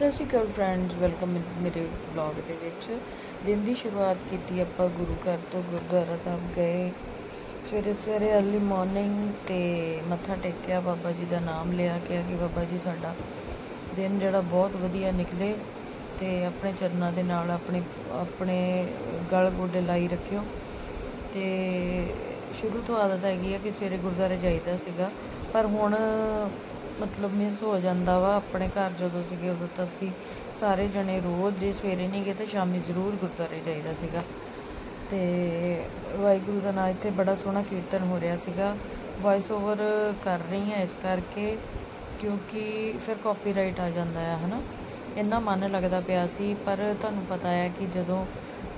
ਸਤਿ ਸ਼੍ਰੀ ਅਕਾਲ friends welcome ਮੇਰੇ vlog ਦੇ ਵਿੱਚ। ਦਿਨ ਦੀ ਸ਼ੁਰੂਆਤ ਕੀਤੀ ਆਪਾਂ ਗੁਰੂ ਘਰ ਤੋਂ ਗੁਰਦੁਆਰਾ ਸਾਹਿਬ ਗਏ। ਸਵੇਰੇ ਸਵੇਰੇ ਅਰਲੀ ਮਾਰਨਿੰਗ ਤੇ ਮੱਥਾ ਟੇਕਿਆ, ਬਾਬਾ ਜੀ ਦਾ ਨਾਮ ਲਿਆ, ਕਿਹਾ ਕਿ ਬਾਬਾ ਜੀ ਸਾਡਾ ਦਿਨ ਜਿਹੜਾ ਬਹੁਤ ਵਧੀਆ ਨਿਕਲੇ ਤੇ ਆਪਣੇ ਚਰਨਾਂ ਦੇ ਨਾਲ ਆਪਣੇ ਆਪਣੇ ਗਲ ਗੋਡੇ ਲਾਈ ਰੱਖਿਓ। ਤੇ ਸ਼ੁਰੂ ਤੋਂ ਆਦਤ ਹੈਗੀ ਆ ਕਿ ਸਵੇਰੇ ਗੁਰਦੁਆਰੇ ਜਾਈਦਾ ਸੀਗਾ। ਪਰ ਹੁਣ ਮਤਲਬ ਮਿਸ ਹੋ ਜਾਂਦਾ ਵਾ ਆਪਣੇ ਘਰ ਜਦੋਂ ਸੀਗੇ, ਉਦੋਂ ਤਾਂ ਅਸੀਂ ਸਾਰੇ ਜਣੇ ਰੋਜ਼ ਜੇ ਸਵੇਰੇ ਨਹੀਂ ਗਏ ਤਾਂ ਸ਼ਾਮੀ ਜ਼ਰੂਰ ਗੁਰਦੁਆਰੇ ਜਾਈਦਾ ਸੀਗਾ। ਅਤੇ ਵਾਹਿਗੁਰੂ ਦਾ ਨਾਮ ਇੱਥੇ ਬੜਾ ਸੋਹਣਾ ਕੀਰਤਨ ਹੋ ਰਿਹਾ ਸੀਗਾ। ਵੌਇਸ ਓਵਰ ਕਰ ਰਹੀ ਹਾਂ ਇਸ ਕਰਕੇ, ਕਿਉਂਕਿ ਫਿਰ ਕਾਪੀਰਾਈਟ ਆ ਜਾਂਦਾ ਹੈ ਹਨਾ? ਇੰਨਾ ਮਨ ਲੱਗਦਾ ਪਿਆ ਸੀ, ਪਰ ਤੁਹਾਨੂੰ ਪਤਾ ਹੈ ਕਿ ਜਦੋਂ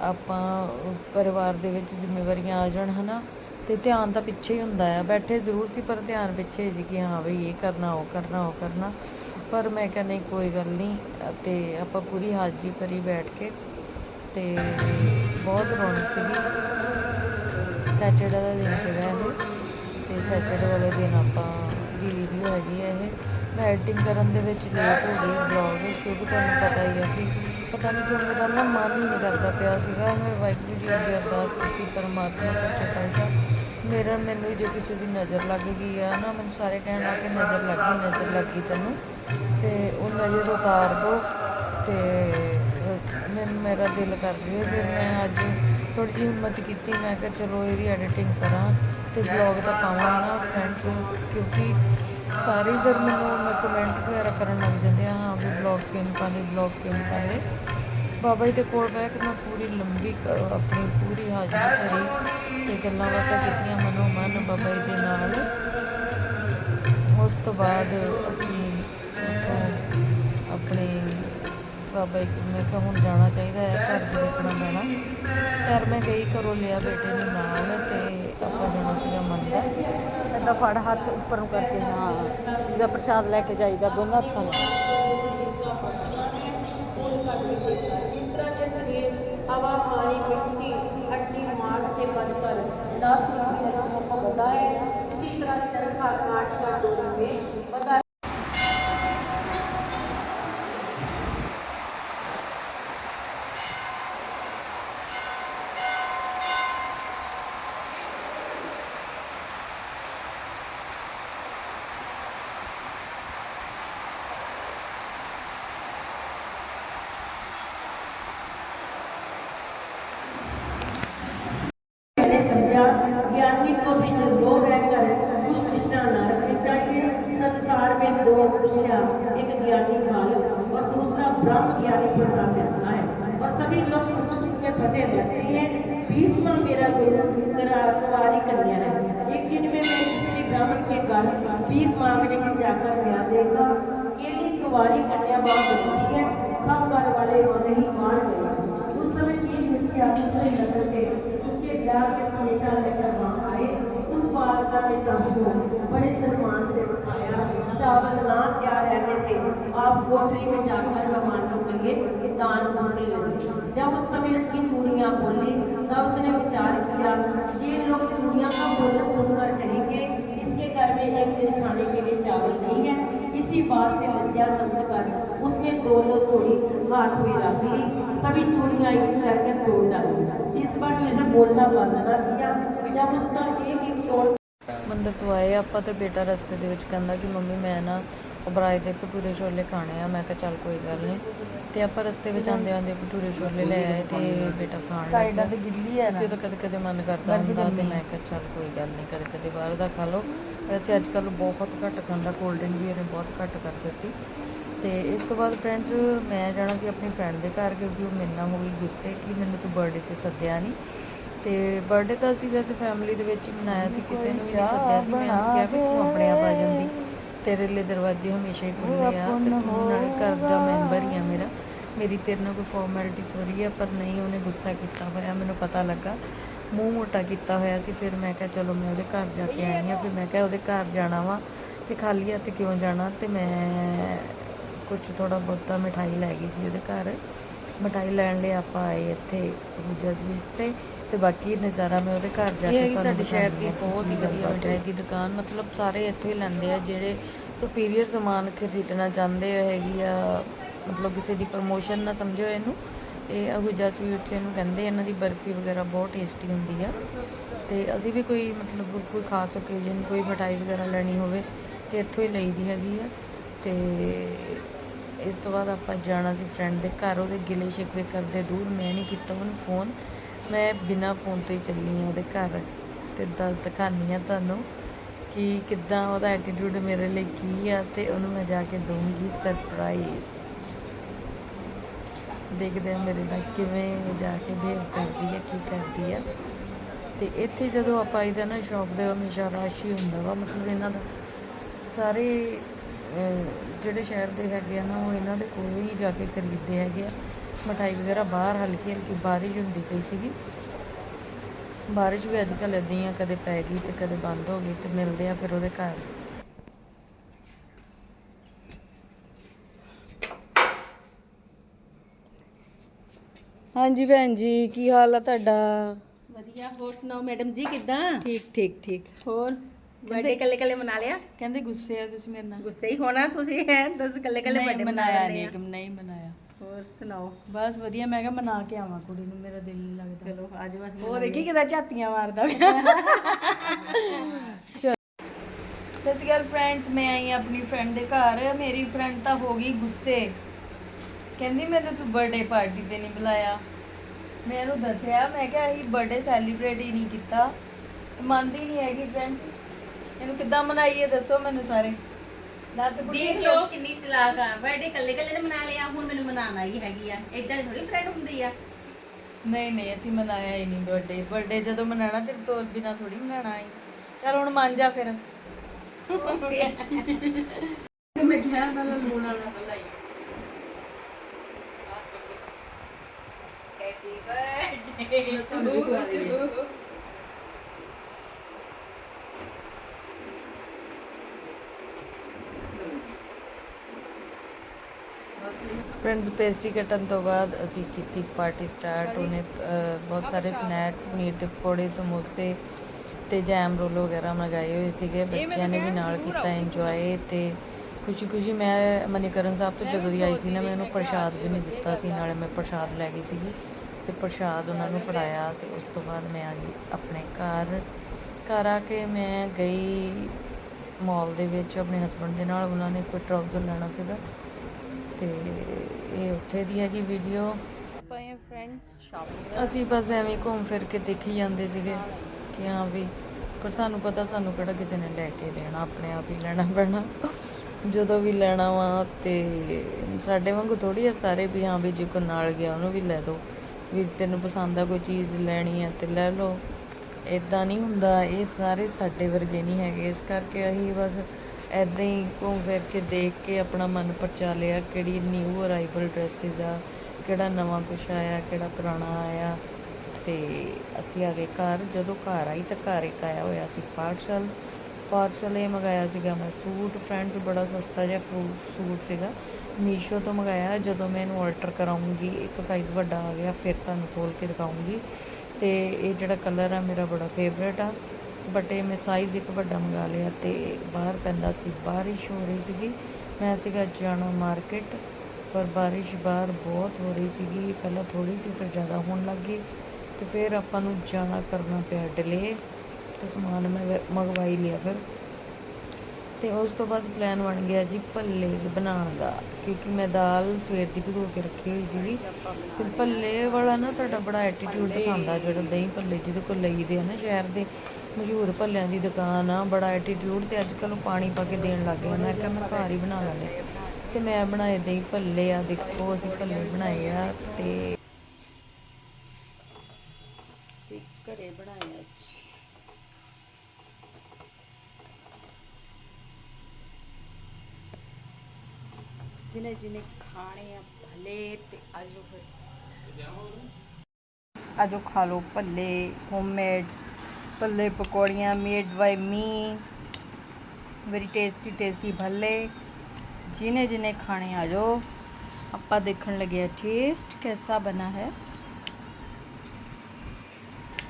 ਆਪਾਂ ਪਰਿਵਾਰ ਦੇ ਵਿੱਚ ਜ਼ਿੰਮੇਵਾਰੀਆਂ ਆ ਜਾਣ, ਹਨਾ? ਤੇ ਧਿਆਨ ਤਾਂ ਪਿੱਛੇ ਹੀ ਹੁੰਦਾ ਆ। ਬੈਠੇ ਜ਼ਰੂਰ ਸੀ, ਪਰ ਧਿਆਨ ਪਿੱਛੇ ਸੀ ਕਿ ਹਾਂ ਬਈ ਇਹ ਕਰਨਾ, ਉਹ ਕਰਨਾ ਉਹ ਕਰਨਾ। ਪਰ ਮੈਂ ਕਿਹਾ ਨਹੀਂ, ਕੋਈ ਗੱਲ ਨਹੀਂ। ਤੇ ਆਪਾਂ ਪੂਰੀ ਹਾਜ਼ਰੀ ਭਰੀ ਬੈਠ ਕੇ ਤੇ ਬਹੁਤ ਰੌਣਕ ਸੀਗੀ। ਸੈਟਰਡੇ ਦਾ ਦਿਨ ਸੀਗਾ ਇਹ। ਤੇ ਸੈਟਰਡੇ ਵਾਲੇ ਦਿਨ ਆਪਾਂ ਦੀ ਵੀਡੀਓ ਹੈਗੀ ਹੈ ਇਹ। ਮੈਂ ਐਡੀਟਿੰਗ ਕਰਨ ਦੇ ਵਿੱਚ ਲੇਟ ਹੋ ਗਈ ਵਲੌਗ ਕਿਉਂਕਿ ਤੁਹਾਨੂੰ ਪਤਾ ਹੀ ਹੈ ਕਿ ਪਤਾ ਨਹੀਂ ਕਿਉਂ ਮੇਰਾ ਨਾ ਮਨ ਹੀ ਨਹੀਂ ਕਰਦਾ ਪਿਆ ਸੀਗਾ, ਮੈਂ ਵਾਹਿਗੁਰੂ ਜੀ ਅੱਗੇ ਅਰਦਾਸ ਕੀਤੀ, ਪਰਮਾਤਮਾ ਸੱਚੇ ਪਾਤਸ਼ਾਹ, ਮੇਰਾ ਮੈਨੂੰ ਜੇ ਕਿਸੇ ਦੀ ਨਜ਼ਰ ਲੱਗ ਗਈ ਆ ਨਾ, ਮੈਨੂੰ ਸਾਰੇ ਕਹਿਣ ਲੱਗ ਕਿ ਨਜ਼ਰ ਲੱਗ ਗਈ, ਨਜ਼ਰ ਲੱਗ ਗਈ ਤੈਨੂੰ, ਤੇ ਉਹ ਨਜ਼ਰ ਉਤਾਰ ਦੋ, ਤੇ ਮੈਨੂੰ ਮੇਰਾ ਦਿਲ ਕਰ ਰਿਹਾ ਫਿਰ ਮੈਂ ਅੱਜ ਥੋੜੀ ਜਿਹੀ ਹਿੰਮਤ ਕੀਤੀ, ਮੈਂ ਕਿਹਾ ਚਲੋ ਇਹਦੀ ਐਡੀਟਿੰਗ ਕਰਾਂ, ਤੇ ਵਲੌਗ ਦਾ ਪਾਵਾਂ ਨਾ ਫਰੈਂਡਸ ਕਿਉਂਕਿ ਸਾਰੇ ਫਿਰ ਮੈਨੂੰ ਮੈਂ ਕਮੈਂਟ ਵਗੈਰਾ ਕਰਨ ਲੱਗ ਜਾਂਦੇ ਆ ਹਾਂ ਵੀ ਵਲੌਗ ਕਿਉਂ ਨਹੀਂ ਪਾਉਂਦੇ ਵਲੌਗ ਕਿਉਂ ਨਹੀਂ ਪਾਉਂਦੇ। ਬਾਬਾ ਜੀ ਦੇ ਕੋਲ ਬਹਿ ਕੇ ਮੈਂ ਪੂਰੀ ਲੰਬੀ ਆਪਣੀ ਪੂਰੀ ਹਾਜ਼ਰੀ ਭਰੀ ਤੇ ਗੱਲਾਂ ਬਾਤਾਂ ਕੀਤੀਆਂ ਮਨੋ ਮਨ ਬਾਬਾ ਜੀ ਦੇ ਨਾਲ। ਉਸ ਤੋਂ ਬਾਅਦ ਅਸੀਂ ਆਪਣੇ ਬਾਬਾ ਜੀ ਮੈਂ ਕਿਹਾ ਹੁਣ ਜਾਣਾ ਚਾਹੀਦਾ ਹੈ, ਘਰ ਦੇ ਦੇਖਣਾ ਪੈਣਾ। ਘਰ ਮੈਂ ਗਈ ਘਰੋਂ ਲਿਆ ਬੇਟੇ ਨੇ ਨਾਲ ਤੇ ਆਪਾਂ ਜਾਣਾ ਸੀਗਾ ਮੰਦਰ। ਏਦਾਂ ਫੜ ਹੱਥ ਉੱਪਰ ਨੂੰ ਕਰਕੇ ਹਾਂ ਇਹਦਾ ਪ੍ਰਸ਼ਾਦ ਲੈ ਕੇ ਜਾਈਦਾ ਦੋਨਾਂ ਹੱਥਾਂ ਨਾਲ हवा पानी मिट्टी हड्डी मांस से बनकर दस रस्मों को बताए इसी तरह चरखा काट कर डोरी में फंसे रहते हैं। भीष्म मेरा गुरु कन्या है। एक दिन में मैं किसी ब्राह्मण के घर भीख मांगने में जाकर गया। देखा, केली कुंवारी कन्या बहुत बनती है। सब घर वाले उन्हें ही मार गए। उस समय की आते नगर से उसके ब्याह के संदेशा लेकर उस ने सभी को बड़े सम्मान से उठाया। चावल ना तैयार रहने से आप कोठरी में जाकर मेहमानों के लिए दान मांगने लगे। जब उस समय उसकी चूड़ियाँ बोली, तब उसने विचार किया, ये लोग चूड़ियाँ का बोलना सुनकर कहेंगे, इसके घर में एक दिन खाने के लिए चावल नहीं है। इसी बात से लज्जा समझकर उसने दो दो चूड़ी हाथ में रख ली। सभी चूड़ियाँ एक करके तोड़ डाली। इस बार मुझे बोलना बंद न किया। जब उसका एक एक तोड़ ਮੰਦਰ ਤੋਂ ਆਏ ਆਪਾਂ ਤੇ ਬੇਟਾ ਰਸਤੇ ਦੇ ਵਿੱਚ ਕਹਿੰਦਾ ਕਿ ਮੰਮੀ ਮੈਂ ਨਾ ਉਬਰਾਏ ਦੇ ਭਟੂਰੇ ਛੋਲੇ ਖਾਣੇ ਆ। ਮੈਂ ਕਿਹਾ ਚੱਲ ਕੋਈ ਗੱਲ ਨਹੀਂ। ਤੇ ਆਪਾਂ ਰਸਤੇ ਵਿੱਚ ਆਂਦੇ ਆਂਦੇ ਭਟੂਰੇ ਛੋਲੇ ਲੈ ਆਏ ਤੇ ਬੇਟਾ ਖਾਣ ਲੱਗਾ ਸਾਈਡਾਂ ਤੇ ਗਿੱਲੀ ਹੈ ਨਾ। ਤੇ ਕਦੇ ਕਦੇ ਮਨ ਕਰਦਾ ਹੁੰਦਾ ਤੇ ਮੈਂ ਕਿਹਾ ਚੱਲ ਕੋਈ ਗੱਲ ਨਹੀਂ ਕਦੇ ਕਦੇ ਬਾਹਰ ਦਾ ਖਾ ਲਓ। ਵੈਸੇ ਅੱਜ ਕੱਲ ਬਹੁਤ ਘੱਟ ਖਾਂਦਾ ਕੋਲਡ ਡਰਿੰਕ ਵੀ ਇਹਨੇ ਬਹੁਤ ਘੱਟ ਕਰ ਦਿੱਤੀ। ਤੇ ਇਸ ਤੋਂ ਬਾਅਦ ਫਰੈਂਡਸ ਮੈਂ ਜਾਣਾ ਸੀ ਆਪਣੀ ਫਰੈਂਡ ਦੇ ਘਰ ਕਿਉਂਕਿ ਉਹ ਮੇਰੇ ਨਾਲ ਹੋ ਗਈ ਗੁੱਸੇ ਕਿ ਮੈਨੂੰ ਤੂੰ ਬਰਥਡੇ ਤੇ ਸੱਦਿਆ ਨਹੀਂ। ਤੇ ਬਰਥਡੇ ਤਾਂ ਅਸੀਂ ਵੈਸੇ ਫੈਮਿਲੀ ਦੇ ਵਿੱਚ ਹੀ ਮਨਾਇਆ ਸੀ ਕਿਸੇ ਨੂੰ ਵੀ ਨਹੀਂ ਸੱਦਿਆ ਸੀ ਮੈਂ ਉਹਨੂੰ ਕਿਹਾ ਵੀ ਤੂੰ ਆਪਣੇ ਆਪ ਆ ਜਾਂਦੀ। ਤੇਰੇ ਲਈ ਦਰਵਾਜ਼ੇ ਹਮੇਸ਼ਾ ਹੀ ਖੁੱਲੇ ਆ ਤੇ ਤੂੰ ਨਾਲੇ ਘਰ ਦਾ ਮੈਂਬਰ ਹੀ ਆ ਮੇਰਾ। ਮੇਰੀ ਤੇਰੇ ਨਾਲ ਕੋਈ ਫਾਰਮੈਲਿਟੀ ਥੋੜੀ ਆ ਪਰ ਨਹੀਂ ਉਹਨੇ ਗੁੱਸਾ ਕੀਤਾ ਹੋਇਆ ਮੈਨੂੰ ਪਤਾ ਲੱਗਾ। ਮੂੰਹ ਮੋਟਾ ਕੀਤਾ ਹੋਇਆ ਸੀ ਫਿਰ ਮੈਂ ਕਿਹਾ ਚਲੋ ਮੈਂ ਉਹਦੇ ਘਰ ਜਾ ਕੇ ਆਈ ਆ ਫਿਰ ਮੈਂ ਕਿਹਾ ਉਹਦੇ ਘਰ ਜਾਣਾ ਵਾ ਤੇ ਖਾਲੀ ਹੱਥ ਕਿਉਂ ਜਾਣਾ ਤੇ ਮੈਂ ਕੁਝ ਥੋੜਾ ਬਹੁਤਾ ਮਿਠਾਈ ਲੈ ਗਈ ਸੀ ਉਹਦੇ ਘਰ। ਮਿਠਾਈ ਲੈਣ ਲਈ ਆਪਾਂ ਆਏ ਇੱਥੇ ਪੂਜਾ ਸਵੀਟ ਤੇ। ਤੇ ਬਾਕੀ ਨਜ਼ਾਰਾ ਮੈਂ ਉਹਦੇ ਘਰ ਜਾ ਕੇ ਤੁਹਾਨੂੰ ਸਾਡੇ ਸ਼ਹਿਰ ਦੀ ਬਹੁਤ ਹੀ ਵਧੀਆ ਮਿਠਾਈ ਦੀ ਦੁਕਾਨ ਮਤਲਬ ਸਾਰੇ ਇੱਥੇ ਹੀ ਲੈਂਦੇ ਆ ਜਿਹੜੇ ਸੁਪੀਰੀਅਰ ਸਮਾਨ ਖਰੀਦਣਾ ਚਾਹੁੰਦੇ ਹੈਗੀ ਆ ਮਤਲਬ ਮਤਲਬ ਕਿਸੇ ਦੀ ਪ੍ਰਮੋਸ਼ਨ ਨਾ ਸਮਝੋ ਇਹਨੂੰ। ਇਹ ਅਹੁਜਾ ਸਵੀਟਸ ਇਹਨੂੰ ਕਹਿੰਦੇ ਇਹਨਾਂ ਦੀ ਬਰਫੀ ਵਗੈਰਾ ਬਹੁਤ ਟੇਸਟੀ ਹੁੰਦੀ ਆ। ਤੇ ਅਸੀਂ ਵੀ ਕੋਈ ਮਤਲਬ ਕੋਈ ਖਾਸ ਓਕੇਜਨ ਕੋਈ ਮਠਾਈ ਵਗੈਰਾ ਲੈਣੀ ਹੋਵੇ ਤੇ ਇੱਥੋਂ ਹੀ ਲਈਦੀ ਹੈਗੀ ਆ। ਤੇ ਇਸ ਤੋਂ ਬਾਅਦ ਆਪਾਂ ਜਾਣਾ ਸੀ ਫਰੈਂਡ ਦੇ ਘਰ ਉਹਦੇ ਗਿਲੇ ਸ਼ਿਕਵੇ ਕਰਦੇ ਦੂਰ ਮੈਂ ਨਹੀਂ ਕੀਤਾ ਉਹਨੂੰ ਫੋਨ ਮੈਂ ਬਿਨਾ ਫੋਨ ਤੋਂ ਹੀ ਚੱਲੀ ਆ ਉਹਦੇ ਘਰ ਤੇ ਦੱਸ ਦਿਖਾਉਂਦੀ ਆ ਤੁਹਾਨੂੰ ਕਿ ਕਿੱਦਾਂ ਉਹਦਾ ਐਟੀਟਿਊਡ ਮੇਰੇ ਲਈ ਕੀ ਆ ਤੇ ਉਹਨੂੰ ਮੈਂ ਜਾ ਕੇ ਦਊਂਗੀ ਸਰਪ੍ਰਾਈਜ਼ ਦੇਖਦੇ ਆ ਮੇਰੇ ਨਾਲ ਕਿਵੇਂ ਜਾ ਕੇ ਬਿਹੇਵ ਕਰਦੀ ਹੈ, ਕੀ ਕਰਦੀ ਆ ਤੇ ਇੱਥੇ ਜਦੋਂ ਆਪਾਂ ਆਈਦਾ ਨਾ ਸ਼ੌਪ ਦੇ ਹਮੇਸ਼ਾ ਰਸ਼ ਹੀ ਹੁੰਦਾ ਵਾ, ਮਤਲਬ ਇਹਨਾਂ ਦਾ ਸਾਰੇ ਜਿਹੜੇ ਸ਼ਹਿਰ ਦੇ ਹੈਗੇ ਆ ਨਾ, ਉਹ ਇਹਨਾਂ ਦੇ ਕੋਲ ਹੀ ਜਾ ਕੇ ਖਰੀਦਦੇ ਹੈਗੇ ਆ। ਮਠਾਈ ਵਗੈਰਾ ਬਾਹਰ ਹਲਕੀ ਹਲਕੀ ਬਾਰਿਸ਼ ਹੁੰਦੀ ਪਈ ਸੀਗੀ। ਬਾਰਿਸ਼ ਵੀ ਅੱਜ ਹੀ ਆ ਕਦੇ ਪੈ ਗਈ ਤੇ ਕਦੇ ਬੰਦ ਹੋ ਗਈ ਤੇ ਮਿਲਦੇ ਆ ਫਿਰ ਉਹਦੇ ਘਰ। ਹਾਂਜੀ ਭੈਣ ਜੀ ਕੀ ਹਾਲ ਆ ਤੁਹਾਡਾ? ਵਧੀਆ ਹੋਰ ਸੁਣਾਓ ਮੈਡਮ ਜੀ ਕਿੱਦਾਂ? ਠੀਕ ਠੀਕ ਠੀਕ। ਹੋਰ ਬਰਥਡੇ ਕੱਲੇ ਕੱਲੇ ਮਨਾ ਲਿਆ? ਕਹਿੰਦੇ ਗੁੱਸੇ ਆ ਤੁਸੀਂ ਮੇਰੇ ਨਾਲ। ਗੁੱਸੇ ਹੀ ਹੋਣਾ ਤੁਸੀਂ ਹੈ? ਦੱਸ ਕੱਲੇ ਕੱਲੇ ਬਰਥਡੇ ਮਨਾ ਮਨਾਇਆ ਨਹੀਂ ਨਹੀਂ ਮਨਾਇਆ। ਸੁਣਾਓ ਬਸ ਵਧੀਆ ਮੈਂ ਕਿਹਾ ਮਨਾ ਕੇ ਆਵਾਂ ਕੁੜੀ ਨੂੰ ਮੇਰਾ ਦਿਲ ਨਹੀਂ ਲੱਗਦਾ। ਚਲੋ ਅੱਜ ਬਸ ਉਹ ਦੇਖੀ ਕਿਦਾਂ ਝਾਤੀਆਂ ਮਾਰਦਾ ਚਲ। ਸਤਿ ਸ਼੍ਰੀ ਅਕਾਲ ਫਰੈਂਡਸ ਮੈਂ ਆਈ ਹਾਂ ਆਪਣੀ ਫਰੈਂਡ ਦੇ ਘਰ। ਮੇਰੀ ਫਰੈਂਡ ਤਾਂ ਹੋ ਗਈ ਗੁੱਸੇ। ਕਹਿੰਦੀ ਮੈਨੂੰ ਤੂੰ ਬਰਥਡੇ ਪਾਰਟੀ ਤੇ ਨਹੀਂ ਬੁਲਾਇਆ। ਮੈਂ ਇਹਨੂੰ ਦੱਸਿਆ ਮੈਂ ਕਿਹਾ ਅਸੀਂ ਬਰਥਡੇ ਸੈਲੀਬ੍ਰੇਟ ਹੀ ਨਹੀਂ ਕੀਤਾ। ਮੰਨਦੀ ਨਹੀਂ ਹੈਗੀ ਫਰੈਂਡਸ ਇਹਨੂੰ ਕਿੱਦਾਂ ਮਨਾਈਏ ਦੱਸੋ ਮੈਨੂੰ ਸਾਰੇ। ਦੱਸ ਦੇਖ ਲਓ ਕਿੰਨੀ ਚਲਾਕ ਆ। ਬਰਥਡੇ ਕੱਲੇ ਕੱਲੇ ਨੇ ਮਨਾ ਲਿਆ ਹੁਣ ਮੈਨੂੰ ਮਨਾਉਣਾ ਹੀ ਹੈਗੀ ਆ। ਇਦਾਂ ਦੀ ਥੋੜੀ ਫਰੈਂਡ ਹੁੰਦੀ ਆ। ਨਹੀਂ ਨਹੀਂ ਅਸੀਂ ਮਨਾਇਆ ਹੀ ਨਹੀਂ ਬਰਥਡੇ ਬਰਥਡੇ ਜਦੋਂ ਮਨਾਣਾ ਤੇ ਤੋਂ ਬਿਨਾ ਥੋੜੀ ਮਨਾਣਾ ਹੈ। ਚਲ ਹੁਣ ਮੰਨ ਜਾ ਫਿਰ। ਮੈਂ ਕਿਹਾ ਨਾਲ ਲੂਣ ਵਾਲਾ ਬਲਾਈ ਹੈਪੀ ਬਰਥਡੇ ਫਰੈਂਡਸ ਪੇਸਟਰੀ ਕੱਟਣ ਤੋਂ ਬਾਅਦ ਅਸੀਂ ਕੀਤੀ ਪਾਰਟੀ ਸਟਾਰਟ ਉਹਨੇ ਬਹੁਤ ਸਾਰੇ ਸਨੈਕਸ ਪਨੀਰ ਦੇ ਪਕੌੜੇ ਸਮੋਸੇ ਤੇ ਜੈਮ ਰੋਲ ਵਗੈਰਾ ਮੰਗਾਏ ਹੋਏ ਸੀਗੇ। ਬੱਚਿਆਂ ਨੇ ਵੀ ਨਾਲ ਕੀਤਾ ਇੰਜੋਏ ਤੇ ਖੁਸ਼ੀ ਖੁਸ਼ੀ ਮੈਂ ਮਨੀਕਰਨ ਸਾਹਿਬ ਤੋਂ ਜਦੋਂ ਦੀ ਆਈ ਸੀ ਨਾ ਮੈਂ ਉਹਨੂੰ ਪ੍ਰਸ਼ਾਦ ਵੀ ਨਹੀਂ ਦਿੱਤਾ ਸੀ ਨਾਲੇ ਮੈਂ ਪ੍ਰਸ਼ਾਦ ਲੈ ਗਈ ਸੀਗੀ ਤੇ ਪ੍ਰਸ਼ਾਦ ਉਹਨਾਂ ਨੂੰ ਫੜਾਇਆ ਤੇ ਉਸ ਤੋਂ ਬਾਅਦ ਮੈਂ ਆ ਗਈ ਆਪਣੇ ਘਰ। ਘਰ ਆ ਕੇ ਮੈਂ ਗਈ ਮਾਲ ਦੇ ਵਿੱਚ ਆਪਣੇ ਹਸਬੰਡ ਦੇ ਨਾਲ ਉਹਨਾਂ ਨੇ ਕੋਈ ਟਰਾਊਜ਼ਰ ਲੈਣਾ ਸੀਗਾ। ਤੇ ਇਹ ਉੱਥੇ ਦੀ ਹੈਗੀ ਵੀਡੀਓ ਪਏ ਫਰੈਂਡਸ ਸ਼ਾਪਿੰਗ ਅਸੀਂ ਬਸ ਐਵੇਂ ਘੁੰਮ ਫਿਰ ਕੇ ਦੇਖੀ ਜਾਂਦੇ ਸੀਗੇ ਕਿ ਹਾਂ ਵੀ ਪਰ ਸਾਨੂੰ ਪਤਾ ਸਾਨੂੰ ਕਿਹੜਾ ਕਿਸੇ ਨੇ ਲੈ ਕੇ ਦੇਣਾ ਆਪਣੇ ਆਪ ਹੀ ਲੈਣਾ ਪੈਣਾ। ਜਦੋਂ ਵੀ ਲੈਣਾ ਵਾ ਤੇ ਸਾਡੇ ਵਾਂਗੂ ਥੋੜੀ ਆ ਸਾਰੇ ਵੀ ਹਾਂ ਵੀ ਜੇ ਕੋਈ ਨਾਲ ਗਿਆ ਉਹਨੂੰ ਵੀ ਲੈ ਦੋ। ਵੀ ਤੈਨੂੰ ਪਸੰਦ ਆ ਕੋਈ ਚੀਜ਼ ਲੈਣੀ ਆ ਤੇ ਲੈ ਲਓ। ਇਦਾਂ ਨਹੀਂ ਹੁੰਦਾ ਇਹ ਸਾਰੇ ਸਾਡੇ ਵਰਗੇ ਨਹੀਂ ਹੈਗੇ ਇਸ ਕਰਕੇ ਅਸੀਂ ਬਸ ਐਦਾਂ ਹੀ ਘੁੰਮ ਫਿਰ ਕੇ ਦੇਖ ਕੇ ਆਪਣਾ ਮਨ ਪਰਚਾ ਲਿਆ ਕਿਹੜੀ ਨਿਊ ਅਰਾਈਵਲ ਡਰੈਸਿਸ ਆ, ਕਿਹੜਾ ਨਵਾਂ ਕੁਛ ਆਇਆ, ਕਿਹੜਾ ਪੁਰਾਣਾ ਆਇਆ ਤੇ ਅਸੀਂ ਆ ਗਏ ਘਰ। ਜਦੋਂ ਘਰ ਆਈ ਤਾਂ ਘਰ ਇੱਕ ਆਇਆ ਹੋਇਆ ਸੀ ਪਾਰਸਲ ਪਾਰਸਲ ਇਹ ਮੰਗਾਇਆ ਸੀਗਾ ਮੈਂ। ਸੂਟ ਫਰੈਂਡਸ ਬੜਾ ਸਸਤਾ ਜਿਹਾ ਫਰੂਟ ਸੂਟ ਸੀਗਾ। ਮੀਸ਼ੋ ਤੋਂ ਮੰਗਾਇਆ। ਜਦੋਂ ਮੈਂ ਇਹਨੂੰ ਆਲਟਰ ਕਰਾਉਂਗੀ, ਇੱਕ ਸਾਈਜ਼ ਵੱਡਾ ਆ ਗਿਆ, ਫਿਰ ਤੁਹਾਨੂੰ ਖੋਲ ਕੇ ਦਿਖਾਉਂਗੀ। ਤੇ ਇਹ ਜਿਹੜਾ ਕਲਰ ਆ, ਮੇਰਾ ਬੜਾ ਫੇਵਰੇਟ ਆ। ਵੱਡੇ ਮੈਂ ਸਾਈਜ਼ ਇੱਕ ਵੱਡਾ ਮੰਗਾ ਲਿਆ ਤੇ ਬਾਹਰ ਪੈਂਦਾ ਸੀ, ਬਾਰਿਸ਼ ਹੋ ਰਹੀ ਸੀਗੀ। ਮੈਂ ਸੀਗਾ ਜਾਣਾ ਮਾਰਕੀਟ ਪਰ ਬਾਰਿਸ਼ ਬਾਹਰ ਬਹੁਤ ਹੋ ਰਹੀ ਸੀਗੀ। ਪਹਿਲਾਂ ਥੋੜੀ ਸੀ, ਫਿਰ ਜ਼ਿਆਦਾ ਹੋਣ ਲੱਗ ਗਈ ਤੇ ਫਿਰ ਆਪਾਂ ਨੂੰ ਜਾਣਾ ਕਰਨਾ ਪਿਆ ਡਿਲੇ ਤੇ ਸਮਾਨ ਮੈਂ ਮੰਗਵਾਈ ਲਿਆ ਫਿਰ। ਤੇ ਉਸ ਤੋਂ ਬਾਅਦ ਪਲਾਨ ਬਣ ਗਿਆ ਜੀ ਭੱਲੇ ਬਣਾਉਣ ਦਾ, ਕਿਉਂਕਿ ਮੈਂ ਦਾਲ ਸਵੇਰ ਦੀ ਭਿਗੋ ਕੇ ਰੱਖੀ ਹੋਈ ਸੀਗੀ। ਫਿਰ ਭੱਲੇ ਵਾਲਾ ਨਾ ਸਾਡਾ ਬੜਾ ਐਟੀਟਿਊਡ ਦਿਖਾਉਂਦਾ ਜਿਹੜਾ ਦਹੀਂ ਭੱਲੇ ਜਿਹਦੇ ਕੋਲ ਲਈਦੇ ਆ ਨਾ ਸ਼ਹਿਰ ਦੇ। ਮਸ਼ਹੂਰ ਭੱਲਿਆਂ ਦੀ ਦੁਕਾਨ ਆ ਬੜਾ ਐਟੀਟਿਊਡ ਤੇ ਅੱਜ ਉਹ ਪਾਣੀ ਪਾ ਕੇ ਦੇਣ ਲੱਗ ਗਿਆ ਮੈਂ ਕਿਹਾ ਮੈਂ ਘਰ ਹੀ ਬਣਾ ਲੈਂਦੇ। ਤੇ ਮੈਂ ਬਣਾਏ ਦਹੀਂ ਭੱਲੇ ਆ ਦੇਖੋ ਅਸੀਂ ਭੱਲੇ ਬਣਾਏ ਆ ਤੇ ਘਰੇ ਬਣਾਏ ਆ। ਜਿਹਨੇ ਜਿਹਨੇ ਖਾਣੇ ਆ ਭਲੇ ਤੇ ਆਜੋ ਫਿਰ। ਆਜੋ ਖਾ ਲਓ ਭੱਲੇ ਹੋਮਮੇਡ भल्ले पकौड़ियाँ made by me very tasty tasty bhalle. जिन्हें जिन्हें खाने आ जाओ। आप देख लगे टेस्ट कैसा बना है।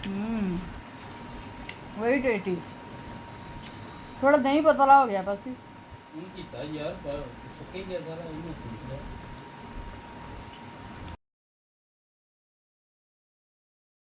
हम्म, वेरी टेस्टी थोड़ा दही पतला हो गया, बस।